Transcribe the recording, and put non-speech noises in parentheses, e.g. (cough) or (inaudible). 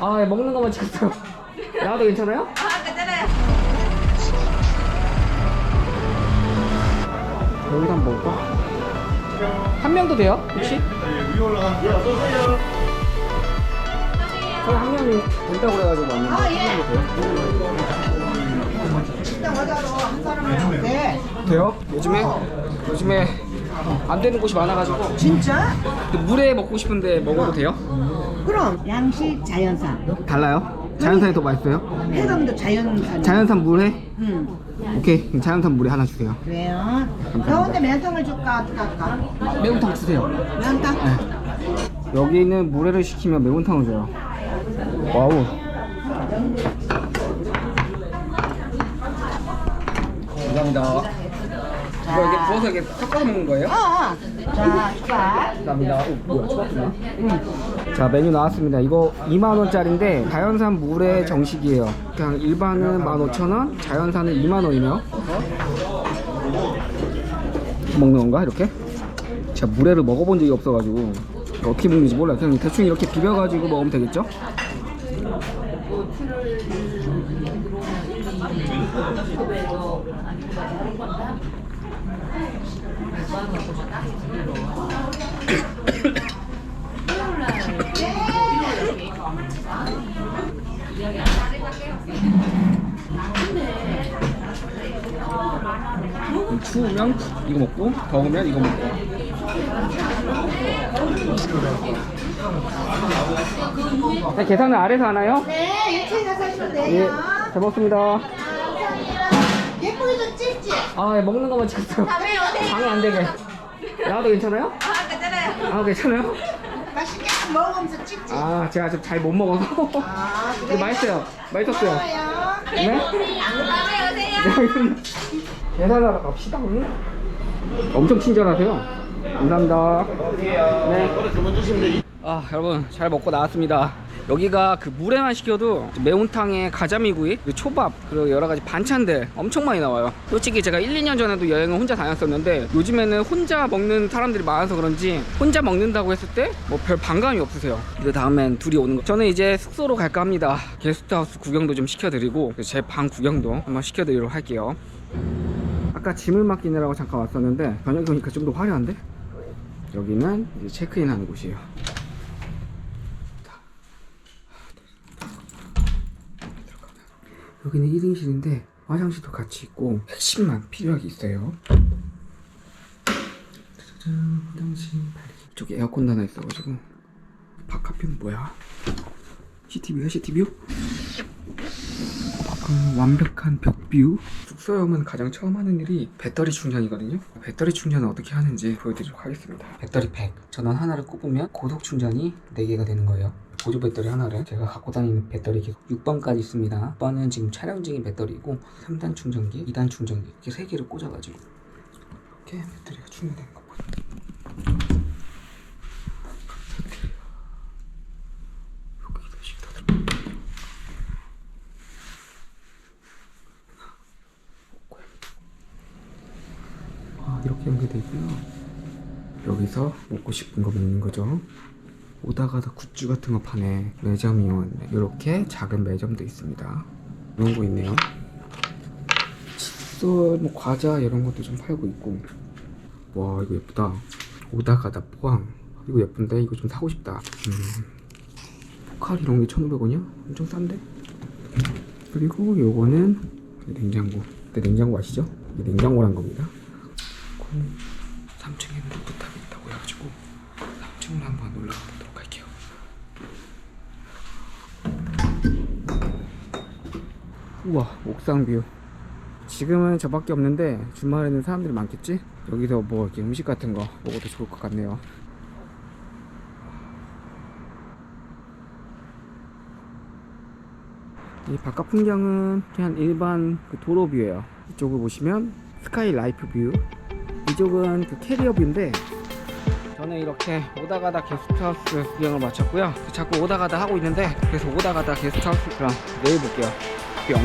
아, 예, 먹는 것만 찍었어요. (laughs) 나와도 괜찮아요? 아, 괜찮아요. 여기다 한번 먹을까? 한 명도 돼요? 혹시? 위에 올라가는 게 어떠세요? 저희 한 명이 된다고 그래가지고 왔는데 한 명도 돼요? 일단 와자로 한 사람은 네. 돼요? 요즘에? 요즘에 안 되는 곳이 많아가지고 진짜? 물에 먹고 싶은데 먹어도 돼요? 그럼 양식 자연산. 달라요? 자연산이 더 맛있어요? 해감도 자연산. 자연산 물회? 응. 오케이 그럼 자연산 물회 하나 주세요 그래요. 더운데 면탕을 줄까 어떻게 할까? 매운탕 주세요 면탕. 여기는 물회를 시키면 매운탕을 줘요 와우 감사합니다 이렇게 섞어서 먹는 거예요? 어, 어. 자, 자. 감사합니다. 오, 뭐야, 초밥이나? 자, 메뉴 나왔습니다. 이거 2만원짜리인데, 자연산 물회 정식이에요. 그냥 일반은 15,000원, 자연산은 2만원이네요. 먹는 건가, 이렇게? 제가 물회를 먹어본 적이 없어가지고, 어떻게 먹는지 몰라요. 그냥 대충 이렇게 비벼가지고 먹으면 되겠죠? 추우면 이거 먹고, 더우면 이거 먹고. 네, 계산은 아래서 하나요? 네, 유치가 사시면 예, 돼요. 잘 먹습니다. 감사합니다. 좀 찍지? 아, 예, 먹는 것만 찍었어요. 다음에 어디? 방해 안 되게. 나와도 괜찮아요? 아, 괜찮아요. 아, 괜찮아요? 맛있게 먹으면서 찍지? 아, 제가 좀 잘 못 먹어서. 아, 이거 맛있어요. 맛있었어요. 고마워요. 네? 다음에 오세요. 계산하러 갑시다. 엄청 친절하세요. 감사합니다. 네. 주문 주시면 돼. 아 여러분 잘 먹고 나왔습니다 여기가 그 물에만 시켜도 매운탕에 가자미구이 그리고 초밥 그리고 여러 가지 반찬들 엄청 많이 나와요. 솔직히 제가 1, 2년 전에도 여행을 혼자 다녔었는데 요즘에는 혼자 먹는 사람들이 많아서 그런지 혼자 먹는다고 했을 때 뭐 별 반감이 없으세요. 그 다음엔 둘이 오는 거. 저는 이제 숙소로 갈까 합니다. 게스트하우스 구경도 좀 시켜드리고 제 방 구경도 한번 시켜드리도록 할게요. 아까 짐을 맡기느라고 잠깐 왔었는데 저녁에 오니까 좀 더 화려한데? 여기는 체크인 하는 곳이에요 여기는 1인실인데 화장실도 같이 있고 핵심만 필요하게 있어요. 짜자잔 화장실 이쪽에 에어컨도 하나 있어가지고. 바깥뷰는 뭐야? CCTV야 CCTV? 어, 완벽한 벽뷰. 숙소형은 가장 처음 하는 일이 배터리 충전이거든요. 배터리 충전을 어떻게 하는지 보여드리도록 하겠습니다. 배터리 팩. 전원 하나를 꼽으면 고속 충전이 4개가 되는 거예요 보조 배터리 하나를 제가 갖고 다니는 배터리 계속 6번까지 있습니다 6번은 지금 촬영 중인 배터리고 3단 충전기, 2단 충전기 이렇게 3개를 꽂아가지고 이렇게 배터리가 충전되는 거 들어 아, 이렇게 연결돼 있고요. 여기서 먹고 싶은 거 먹는 거죠. 오다가다 굿즈 같은 거 파네. 매점 이용한데 이렇게 작은 매점도 있습니다. 이런 거 있네요. 칫솔, 뭐 과자 이런 것도 좀 팔고 있고. 와 이거 예쁘다. 오다가다 포항. 이거 예쁜데 이거 좀 사고 싶다. 음. 포칼 이런 게 1,500원이야? 엄청 싼데? 그리고 요거는 냉장고. 근데 냉장고 아시죠? 이게 냉장고란 겁니다. 3층에는 루프탑이 있다고 해가지고 3층으로 한번 올라가 보도록 할게요. 우와 옥상 뷰. 지금은 저밖에 없는데 주말에는 사람들이 많겠지? 여기서 뭐 이렇게 음식 같은 거 먹어도 좋을 것 같네요. 이 바깥 풍경은 그냥 일반 그 도로 뷰예요. 이쪽을 보시면 스카이 라이프 뷰. 이쪽은 그 캐리어 뷰인데 저는 이렇게 오다 가다 게스트하우스 구경을 마쳤고요. 자꾸 오다 가다 하고 있는데 그래서 오다 가다 게스트하우스 그럼 내일 볼게요. 表